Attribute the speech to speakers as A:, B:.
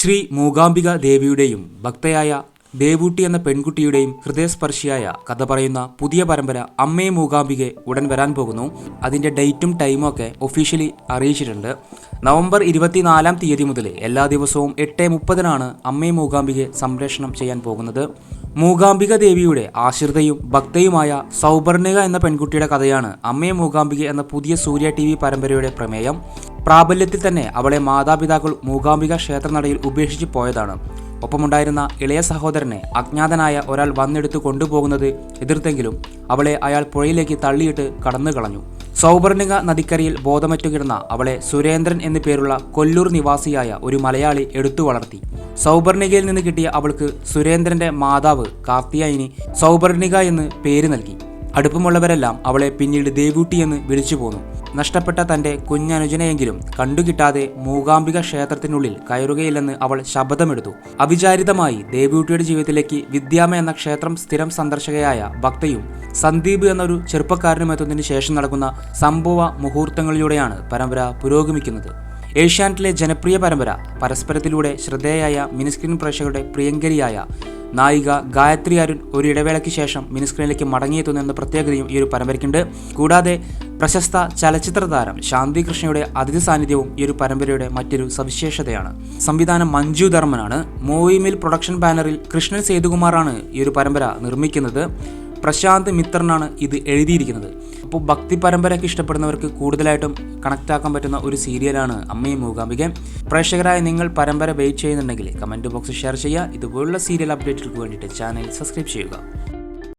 A: ശ്രീ മൂകാംബിക ദേവിയുടെയും ഭക്തയായ ദേവൂട്ടി എന്ന പെൺകുട്ടിയുടെയും ഹൃദയസ്പർശിയായ കഥ പറയുന്ന പുതിയ പരമ്പര അമ്മേ മൂകാംബികെ ഉടൻ വരാൻ പോകുന്നു. അതിന്റെ ഡേറ്റും ടൈമും ഒക്കെ ഒഫീഷ്യലി അറിയിച്ചിട്ടുണ്ട്. നവംബർ ഇരുപത്തിനാലാം തീയതി മുതൽ എല്ലാ ദിവസവും എട്ട് മുപ്പതിനാണ് അമ്മേ മൂകാംബികെ സംപ്രേഷണം ചെയ്യാൻ പോകുന്നത്. മൂകാംബിക ദേവിയുടെ ആശ്രിതയും ഭക്തയുമായ സൗപർണിക എന്ന പെൺകുട്ടിയുടെ കഥയാണ് അമ്മയെ മൂകാംബിക എന്ന പുതിയ സൂര്യ ടി വി പരമ്പരയുടെ പ്രമേയം. പ്രാബല്യത്തിൽ തന്നെ അവളെ മാതാപിതാക്കൾ മൂകാംബിക ക്ഷേത്രനടയിൽ ഉപേക്ഷിച്ച് പോയതാണ്. ഒപ്പമുണ്ടായിരുന്ന ഇളയ സഹോദരനെ അജ്ഞാതനായ ഒരാൾ വന്നെടുത്ത് കൊണ്ടുപോകുന്നത് എതിർത്തെങ്കിലും അവളെ അയാൾ പുഴയിലേക്ക് തള്ളിയിട്ട് കടന്നു കളഞ്ഞു. സൗബർണിക നദിക്കരയിൽ ബോധമറ്റു കിടന്ന അവളെ സുരേന്ദ്രൻ എന്നു പേരുള്ള കൊല്ലൂർ നിവാസിയായ ഒരു മലയാളി എടുത്തു വളർത്തി. സൗബർണികയിൽ നിന്ന് കിട്ടിയ അവൾക്ക് സുരേന്ദ്രന്റെ മാതാവ് കാർത്തിയായിനി സൗബർണിക എന്ന് പേര് നൽകി. അടുപ്പമുള്ളവരെല്ലാം അവളെ പിന്നീട് ദേവൂട്ടി എന്ന് വിളിച്ചു പോന്നു. നഷ്ടപ്പെട്ട തന്റെ കുഞ്ഞനുജനെയെങ്കിലും കണ്ടുകിട്ടാതെ മൂകാംബിക ക്ഷേത്രത്തിനുള്ളിൽ കയറുകയില്ലെന്ന് അവൾ ശപഥമെടുത്തു. അവിചാരിതമായി ദേവൂട്ടിയുടെ ജീവിതത്തിലേക്ക് വിദ്യാമ എന്ന ക്ഷേത്രം സ്ഥിരം സന്ദർശകയായ ഭക്തയും സന്ദീപ് എന്നൊരു ചെറുപ്പക്കാരനും എത്തുന്നതിന് ശേഷം നടക്കുന്ന സംഭവ മുഹൂർത്തങ്ങളിലൂടെയാണ് പരമ്പര പുരോഗമിക്കുന്നത്. ഏഷ്യാനെറ്റിലെ ജനപ്രിയ പരമ്പര പരസ്പരത്തിലൂടെ ശ്രദ്ധേയായ മിനിസ്ക്രീൻ പ്രേക്ഷകരുടെ പ്രിയങ്കരിയായ നായിക ഗായത്രി അരുൺ ഒരു ഇടവേളയ്ക്ക് ശേഷം മിനിസ്ക്രീനിലേക്ക് മടങ്ങിയെത്തുന്നു എന്ന പ്രത്യേകതയും ഈ ഒരു പരമ്പരയ്ക്കുണ്ട്. കൂടാതെ പ്രശസ്ത ചലച്ചിത്ര താരം ശാന്തി കൃഷ്ണയുടെ അതിഥി സാന്നിധ്യവും ഈ ഒരു പരമ്പരയുടെ മറ്റൊരു സവിശേഷതയാണ്. സംവിധാനം മഞ്ജു ധർമ്മനാണ്. മോയിമിൽ മിൽ പ്രൊഡക്ഷൻ ബാനറിൽ കൃഷ്ണൻ സേതുകുമാറാണ് ഈ ഒരു പരമ്പര നിർമ്മിക്കുന്നത്. പ്രശാന്ത് മിത്രനാണ് ഇത് എഴുതിയിരിക്കുന്നത്. അപ്പോൾ ഭക്തി പരമ്പരയ്ക്ക് ഇഷ്ടപ്പെടുന്നവർക്ക് കൂടുതലായിട്ടും കണക്ട് ആക്കാൻ പറ്റുന്ന ഒരു സീരിയലാണ് അമ്മയും മൂകാംബിക പ്രേക്ഷകരായ നിങ്ങൾ പരമ്പര വെയിറ്റ് ചെയ്യുന്നുണ്ടെങ്കിൽ കമന്റ് ബോക്സ് ഷെയർ ചെയ്യുക. ഇതുപോലുള്ള സീരിയൽ അപ്ഡേറ്റുകൾക്ക് വേണ്ടിയിട്ട് ചാനൽ സബ്സ്ക്രൈബ് ചെയ്യുക.